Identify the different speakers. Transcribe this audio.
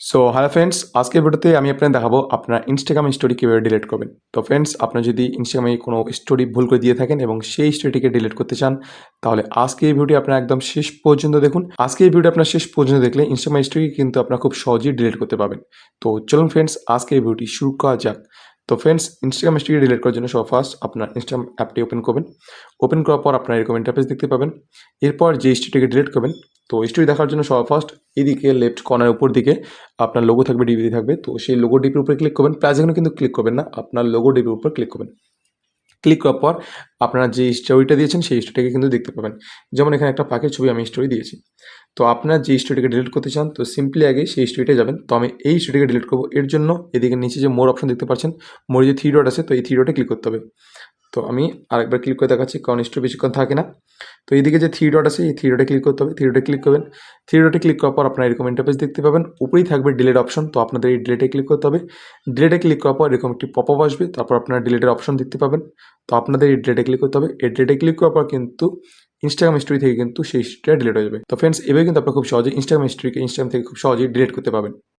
Speaker 1: So hello friends আজকের ভিডিওতে আমি আপনাদের দেখাবো আপনার ইনস্টাগ্রাম স্টোরি কীভাবে ডিলিট করবেন। তো ফ্রেন্ডস আপনার যদি ইনস্টাগ্রামে কোনো স্টোরি ভুল করে দিয়ে থাকেন এবং সেই স্টোরিটিকে ডিলিট করতে চান, তাহলে আজকে এই ভিডিও আপনার একদম শেষ পর্যন্ত দেখুন। আজকে এই ভিডিও আপনার শেষ পর্যন্ত দেখলে ইনস্টাগ্রাম স্টোরি কিন্তু আপনার খুব সহজেই ডিলিট করতে পারবেন। তো চলুন ফ্রেন্ডস আজকে এই ভিডিওটি শুরু করা যাক। তো ফ্রেন্ডস ইনস্টাগ্রাম স্টোরি ডিলিট করার জন্য সব ফার্স্ট আপনার ইনস্টাগ্রাম অ্যাপটি ওপেন করবেন। ওপেন করার পর আপনার এরকম ইন্টারফেস দেখতে পাবেন। এরপর যে স্টোরিটিকে ডিলিট করবেন তো স্টোরি দেখার জন্য সবার ফার্স্ট এদিকে লেফট কর্নার উপর দিকে আপনার লোগো থাকবে ডিপিতে থাকবে। তো সেই লোগো ডিপির উপরে ক্লিক করবেন। প্লাস এখানে কিন্তু ক্লিক করবেন না। আপনার লোগো ডিপির উপর ক্লিক করবেন। ক্লিক করার পর আপনারা যে স্টোরিটা দিয়েছেন সেই স্টোরিটাকে কিন্তু দেখতে পাবেন। যেমন এখানে একটা পাখির ছবি আমি স্টোরি দিয়েছি। তো আপনার যে স্টোরিটাকে ডিলিট করতে চান, তো সিম্পলি আগে সেই স্টোরিটা যাবেন। তো আমি এই স্টোরিটাকে ডিলিট করব। এর জন্য এদিকে নিচে যে মোর অপশন দেখতে পাচ্ছেন মোর যে থ্রি ডট আছে, তো এই থ্রি ডটে ক্লিক করতে হবে। তো আমি আরেকবার ক্লিক করে দেখাচ্ছি, কারণ স্টোরি বেশিক্ষণ থাকে না। তো এইদিকে যে থ্রি ডট আছে, এই থ্রি ডটে ক্লিক করতে হবে। থ্রি ডটে ক্লিক করবেন। থ্রি ডটে ক্লিক করার পর আপনার এরকম ইন্টারফেস দেখতে পাবেন। উপরেই থাকবে ডিলেট অপশন তো আপনাদের এই ডিলেটে ক্লিক করতে হবে। ডিলেটে ক্লিক করার পর এরকম একটি পপ আপ আসবে, তারপর আপনার ডিলেটের অপশন দেখতে পাবেন। তো আপনাদের এই ডিলেটে ক্লিক করতে হবে। এই ডিলেটে ক্লিক করার পর কিন্তু ইনস্টাগ্রাম স্টোরি থেকে কিন্তু সেই স্টোরিটা ডিলিট হয়ে যাবে। তো ফ্রেন্ডস এভাবে কিন্তু আপনারা খুব সহজে ইনস্টাগ্রাম স্টোরিকে ইনস্টাগ্রাম থেকে খুব সহজেই ডিলিট করতে পারবেন।